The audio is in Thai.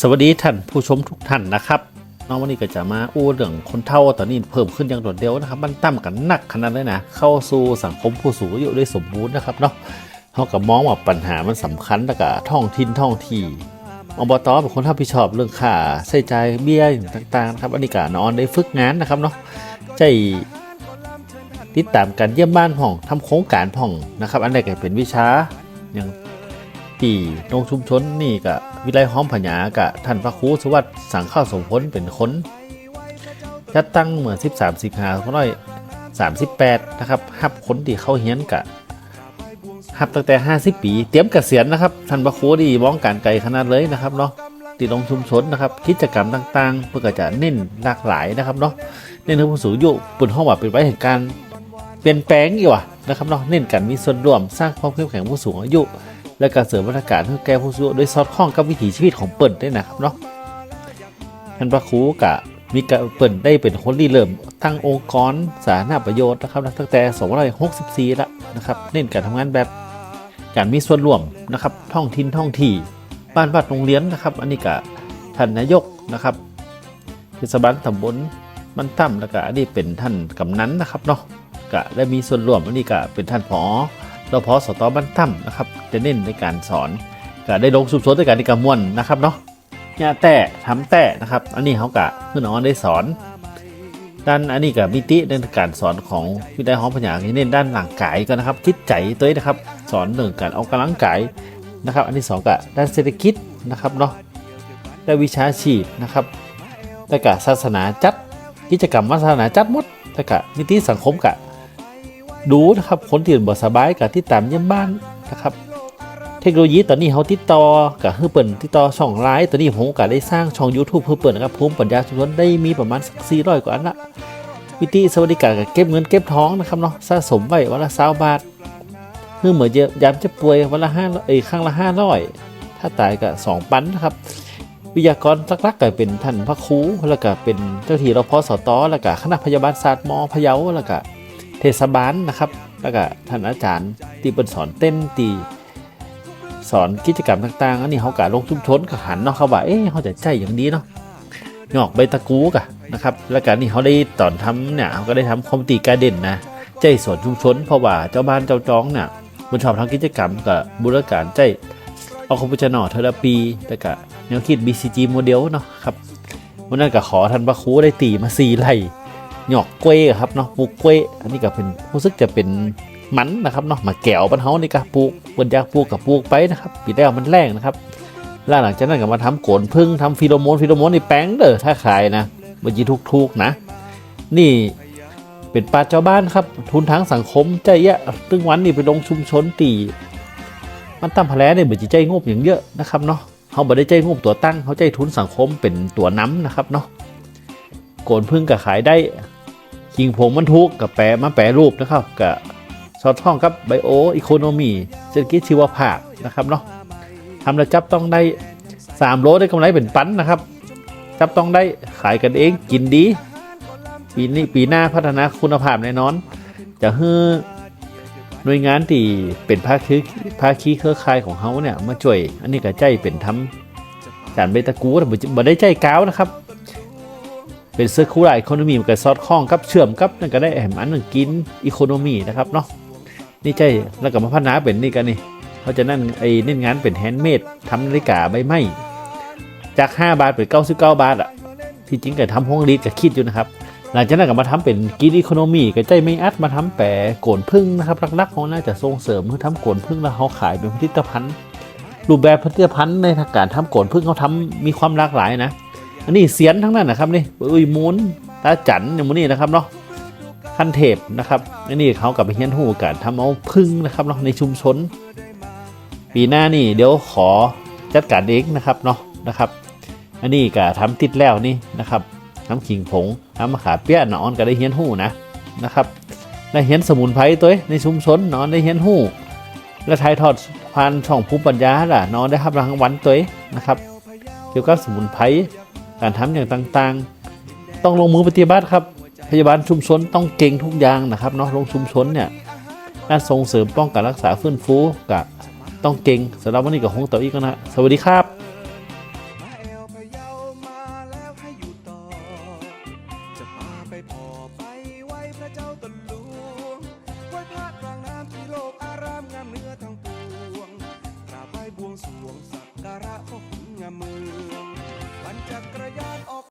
สวัสดีท่านผู้ชมทุกท่านนะครับน้องวันนี้ก็จะมาอู้เรื่องคนเฒ่าตอนนี้เพิ่มขึ้นอย่างโดดเดี่ยวนะครับ มันตั้มกันหนักขนาดเลยนะ เข้าสู่สังคมผู้สูงอายุได้สมบูรณ์นะครับเนาะเขากับมองว่าปัญหามันสำคัญแล้วก็ท่องทินท่องทีอบตเป็นคนรับผิดชอบเรื่องค่าใช้จ่ายเบี้ยต่างๆครับอันนี้ก็นอนได้ฝึกงานนะครับเนาะใจติดตามการเยี่ยมบ้านพ่องทำโครงการพ่องนะครับ อันใดก็เป็นวิชาอย่างที่ตรงชุมชนนี่ก็ วิไลห้อมผญากะท่านพระครูสวัสดิ์สังข้าวสมผลเป็นคนจัดตั้งเมื่อ 13 สิงหาคม38 นะครับฮับคนที่เข้าเฮียนกะฮับตั้งแต่ 50 ปี เตรียมกเกษียณนะครับท่านพระครูดีมองการไกลขนาดเลยนะครับเนาะที่ลงชุมชนนะครับกิจกรรมต่างๆ เพื่อจะเน้นหลากหลายนะครับเนาะเน้นให้ผู้สูงอายุปุ่นห้องว่าเป็นไว้แห่งการเปลี่ยนแปลงอยู่ว่ะนะครับเนาะเน้นการมีส่วนร่วมสร้างความเข้มแข็งผู้สูงอายุ และการเสริมบรรยากาศให้แก่ผู้สูงอายุโดยสอดคล้องกับวิถีชีวิตของเปิ่นด้วยนะครับเนาะท่านพระครูกะมีกเปิ่นได้เป็นคนรีเริ่มตั้งองค์กรสาธารณประโยชน์นะครับตั้งแต่2564ล้วนะครับเน้นการทำงานแบบการมีส่วนร่วมนะครับท่องถิ่นท่องที่บ้านวัดโรงเรียนนะครับ อันนี้กะท่านนายกนะครับเทศบาลตำบลมันตั้มแล้วก็อันนี้เป็นท่านกำนันนะครับเนาะกะได้มีส่วนร่วมอันนี้กะเป็นท่านผอ เราพอสตอบ้านตั้มนะครับ จะเน้นในการสอนก็ได้ลงสุบสนในการในการมวนนะครับเนาะเนี่ยแต่ทำแต่นะครับ อันนี้เขากะเพื่อนน้องได้สอนด้านอันนี้กับมิติในการสอนของวิทยาห้องปัญาที่เน้นด้านหลังกายก็นะครับจิตใจตัวเองนะครับ สอนเรื่องการออกกำลังกายนะครับ อันที่สองกะด้านเศรษฐกิจนะครับเนาะและวิชาชีพนะครับแต่กะศาสนาจัดกิจกรรมวัฒศาสนาจัดหมดแต่กะนิติสังคมกะ ดูนะครับคนที่บ่สบายกับที่ตามเยี่ยมบ้านนะครับ เทคโนโลยีตอนนี้เขาติดต่อกับเฮือเปิ่นติดต่อช่องไลน์ตอนนี้ผมก็ได้สร้างช่อง YouTube เพื่อเปิดนะครับภูมิปัญญาชุมชนได้มีประมาณสัก400กว่าอันละวิธีสวัสดิการกับเก็บเงินเก็บท้องนะครับเนาะสะสมไว้วันละ20บาทเพื่อเหมือนจะยามจะป่วยวันละ5เอ้ยครั้งละ500ถ้าตายก็2ปันนะครับวิทยากรหลักๆก็เป็นท่านพระครูแล้วก็เป็นเจ้าที่รพสตแล้วก็คณะพยาบาลศาสตร์มอพะเยาแล้วก็ เทศบาลนะครับ แล้วก็ท่านอาจารย์ที่เป็นสอนเต้นตีสอนกิจกรรมต่างๆ อันนี้เขากะลงชุมชนก็หันเนาะเขาว่าเอ๊ะเขาจะใจอย่างดีเนาะหยอกใบตะกูกะนะครับแล้วการนี่เขาได้ตอนทำเนี่ยเขาก็ได้ทำคอมตีการเด่นนะใจสอนชุมชนเพราะว่าเจ้าบ้านเจ้าจ้องเนี่ยมันชอบทำกิจกรรมกับบุรการใจเอาคอมพิวเตอร์หนอเทอราปีแล้วก็แนวคิด BCG โมเดลเนาะครับวันนั้นก็ขอท่านพระครูได้ตีมาสี่ไร่ หยอกกล้วยครับเนาะปลูกกล้วยอันนี้ก็เป็นรู้สึกจะเป็นมันนะครับเนาะมาแก้วบ้านเฮานี่ก็ปลูกบนยากปลูกกับปลูกไปนะครับปีแล้วมันแรงนะครับแล้วหลังจากนั้นก็มาทำโกนพึ่งทำฟิโลโมนฟิโลโมนนี่แป้งเด้อถ้าขายนะบัญชีทุกๆนะ นี่เป็นปลาเจ้าบ้านครับ ทุนทางสังคมใจเยอะตึงวันนี่ไปลงชุมชนตีมันตั้มพะแล้เนี่ยบัญชีใจงบอย่างเยอะนะครับเนาะเขาบ่ได้ใจงบตัวตั้งเขาใจทุนสังคมเป็นตัวน้ำนะครับเนาะโกนพึ่งก็ขายได้ คิงผงมันทุกกับแปรมาแปรรูปนะครับกับสอดท่องกับไบโออีโคโนมีเศรษฐกิจชีวภาพนะครับเนาะทำแล้วจับต้องได้ 3 โลได้กำไรเป็นปันนะครับ จับต้องได้ขายกันเองกินดี ปีนี้ปีหน้าพัฒนาคุณภาพแน่นอน จะให้หน่วยงานที่เป็นภาคีภาคีเครือข่ายของเขาเนี่ยมาช่วย อันนี้ก็ใจเป็นทำจานเบตากูแต่บ่ได้ใจก้าวนะครับ เป็นเซอร์คูลาร์อีโคโนมีมันก็ซอดคล้องกับเชื่อมกับนั่นก็ได้แหมอันหนึ่งกินอีโคโนมีนะครับเนาะนี่ใจแล้วก็มาพัฒนาเป็นนี่กันนี่เขาจะนั่นไอ้เน้นงานเป็นแฮนด์เมดทำนาฬิกาใบไม้จาก 5 บาทเป็น99 บาทอะที่จริงก็ทำห้องรีดก็คิดอยู่นะครับหลังจากนั้นก็มาทำเป็นกินอีโคโนมีก็ใจไม่อัดมาทำแปรโกนพึ่งนะครับรักๆเขาน่าจะส่งเสริมเพื่อทำโกนพึ่งแล้วเขาขายเป็นผลิตภัณฑ์รูปแบบผลิตภัณฑ์ในทางการทำโกนพึ่งเขาทำมีความหลากหลายนะ อันนี้เสียนทั้งนั้นนะครับนี่อุ้ยมูนตาจันอย่างมูนี่นะครับเนาะขั้นเทพนะครับอันนี้เขากลับไปเฮียนหูการทำเอาพึ่งนะครับเนาะในชุมชน ปีหน้านี่เดี๋ยวขอจัดการเองนะครับเนาะนะครับ อันนี้ก็ทำติดแล้วนี่นะครับน้ำขิงผงน้ำมะขามเปี๊ยะนอนก็ได้เฮียนหูนะนะครับได้เฮียนสมุนไพรตัวในชุมชนนอนได้เฮียนหูและถ่ายทอดผ่านช่องภูมิปัญญาล่ะนอนได้รับรางวัลตัวนะครับเกี่ยวกับสมุนไพร การทำอย่างต่างๆ ต้องลงมือปฏิบัติครับ พยาบาลชุมชนต้องเก่งทุกอย่างนะครับเนาะลงชุมชนเนี่ยการส่งเสริมป้องกันรักษาฟื้นฟูกับต้องเก่งสำหรับวันนี้กับฮงเต่าอีกนะ สวัสดีครับ